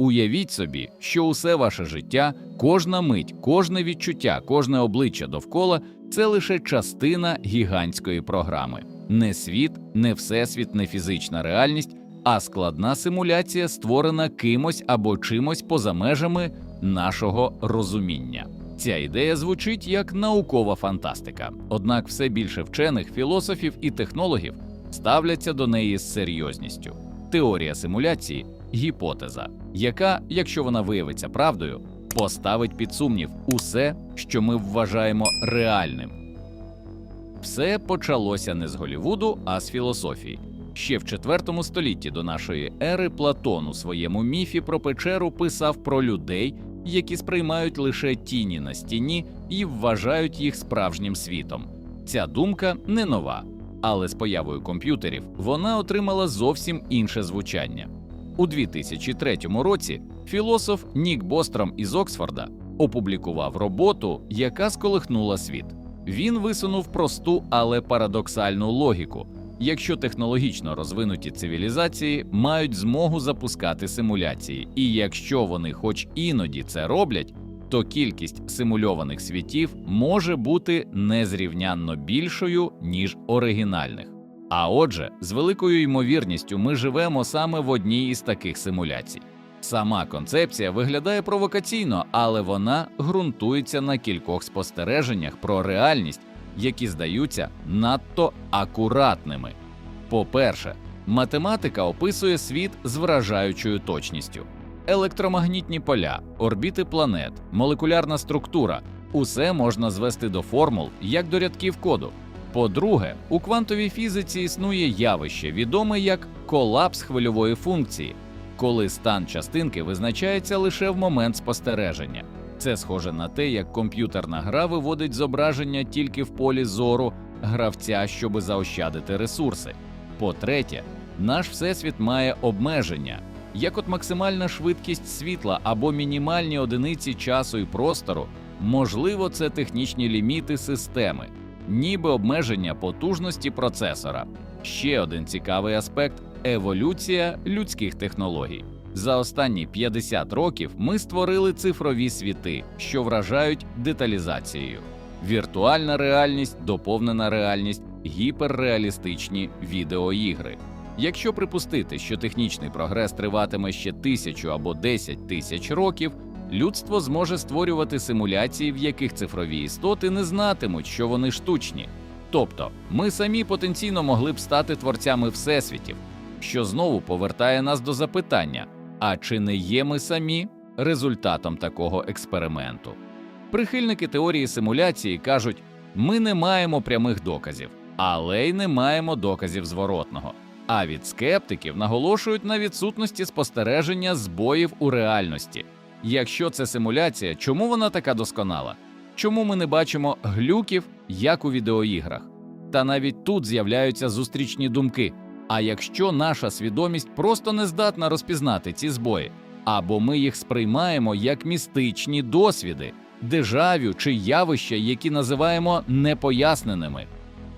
Уявіть собі, що усе ваше життя, кожна мить, кожне відчуття, кожне обличчя довкола це лише частина гігантської програми. Не світ, не всесвіт, не фізична реальність, а складна симуляція, створена кимось або чимось поза межами нашого розуміння. Ця ідея звучить як наукова фантастика, однак все більше вчених, філософів і технологів ставляться до неї з серйозністю. Теорія симуляції гіпотеза, яка, якщо вона виявиться правдою, поставить під сумнів усе, що ми вважаємо реальним. Все почалося не з Голівуду, а з філософії. Ще в IV столітті до нашої ери Платон у своєму міфі про печеру писав про людей, які сприймають лише тіні на стіні і вважають їх справжнім світом. Ця думка не нова, але з появою комп'ютерів вона отримала зовсім інше звучання. У 2003 році філософ Нік Бостром із Оксфорда опублікував роботу, яка сколихнула світ. Він висунув просту, але парадоксальну логіку. Якщо технологічно розвинуті цивілізації мають змогу запускати симуляції, і якщо вони хоч іноді це роблять, то кількість симульованих світів може бути незрівнянно більшою, ніж оригінальних. А отже, з великою ймовірністю ми живемо саме в одній із таких симуляцій. Сама концепція виглядає провокаційно, але вона ґрунтується на кількох спостереженнях про реальність, які здаються надто акуратними. По-перше, математика описує світ з вражаючою точністю. Електромагнітні поля, орбіти планет, молекулярна структура усе можна звести до формул як до рядків коду. По-друге, у квантовій фізиці існує явище, відоме як колапс хвильової функції, коли стан частинки визначається лише в момент спостереження. Це схоже на те, як комп'ютерна гра виводить зображення тільки в полі зору гравця, щоби заощадити ресурси. По-третє, наш всесвіт має обмеження, як от максимальна швидкість світла або мінімальні одиниці часу і простору, можливо, це технічні ліміти системи, ніби обмеження потужності процесора. Ще один цікавий аспект еволюція людських технологій. За останні 50 років ми створили цифрові світи, що вражають деталізацією. Віртуальна реальність, доповнена реальність, гіперреалістичні відеоігри. Якщо припустити, що технічний прогрес триватиме ще тисячу або десять тисяч років, людство зможе створювати симуляції, в яких цифрові істоти не знатимуть, що вони штучні. Тобто, ми самі потенційно могли б стати творцями всесвітів, що знову повертає нас до запитання: а чи не є ми самі результатом такого експерименту? Прихильники теорії симуляції кажуть, ми не маємо прямих доказів, але й не маємо доказів зворотного. А від скептиків наголошують на відсутності спостереження збоїв у реальності. Якщо це симуляція, чому вона така досконала? Чому ми не бачимо глюків, як у відеоіграх? Та навіть тут з'являються зустрічні думки. А якщо наша свідомість просто не здатна розпізнати ці збої, або ми їх сприймаємо як містичні досвіди, дежавю чи явища, які називаємо непоясненими.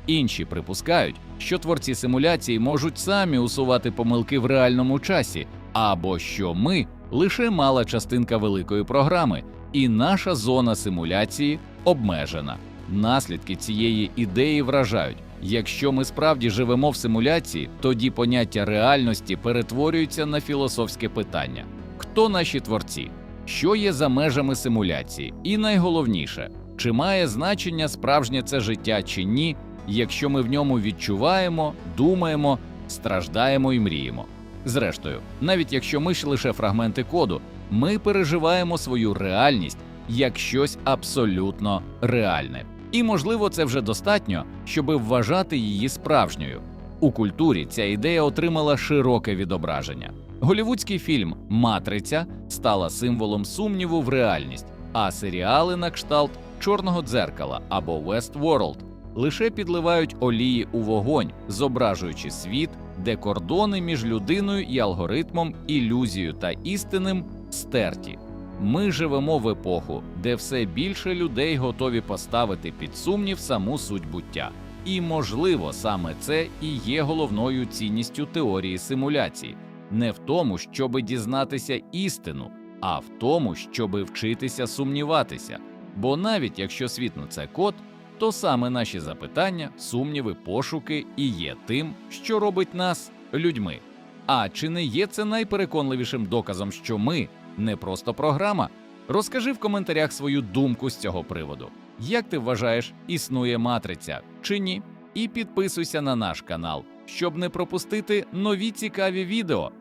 Інші припускають, що творці симуляції можуть самі усувати помилки в реальному часі, або що ми лише мала частинка великої програми, і наша зона симуляції обмежена. Наслідки цієї ідеї вражають. Якщо ми справді живемо в симуляції, тоді поняття реальності перетворюється на філософське питання: хто наші творці, що є за межами симуляції, і найголовніше, чи має значення справжнє це життя чи ні, якщо ми в ньому відчуваємо, думаємо, страждаємо і мріємо. Зрештою, навіть якщо ми ж лише фрагменти коду, ми переживаємо свою реальність як щось абсолютно реальне. І, можливо, це вже достатньо, щоби вважати її справжньою. У культурі ця ідея отримала широке відображення. Голівудський фільм Матриця стала символом сумніву в реальність, а серіали на кшталт Чорного дзеркала або Westworld лише підливають олії у вогонь, зображуючи світ, де кордони між людиною і алгоритмом, ілюзією та істинним стерті. Ми живемо в епоху, де все більше людей готові поставити під сумнів саму суть буття. І, можливо, саме це і є головною цінністю теорії симуляції. не в тому, щоби дізнатися істину, а в тому, щоби вчитися сумніватися. Бо навіть якщо світ на це код, то саме наші запитання, сумніви, пошуки і є тим, що робить нас людьми. А чи не є це найпереконливішим доказом, що ми не просто програма? Розкажи в коментарях свою думку з цього приводу. Як ти вважаєш, існує матриця чи ні? І підписуйся на наш канал, щоб не пропустити нові цікаві відео.